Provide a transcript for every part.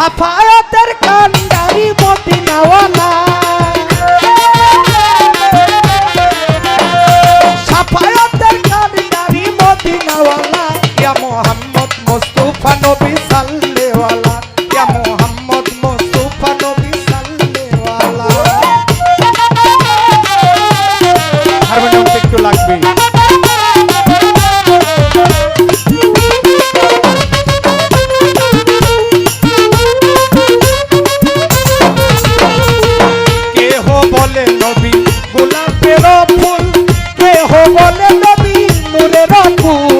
সাফায়াতের কান্ডারি মদিনাওয়ালা বলে নবী গোলাপের ফুল কেহ বলে নবী নূরের ফুল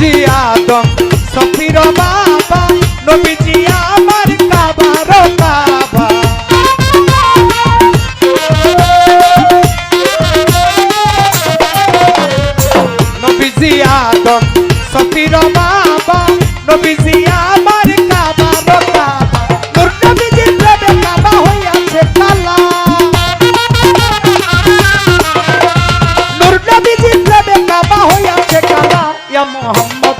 নবীজি আদম সফির বাবা নবীজি আমার কাবার বাবা নবীজি আদম সফির বাবা মোহাম্মদ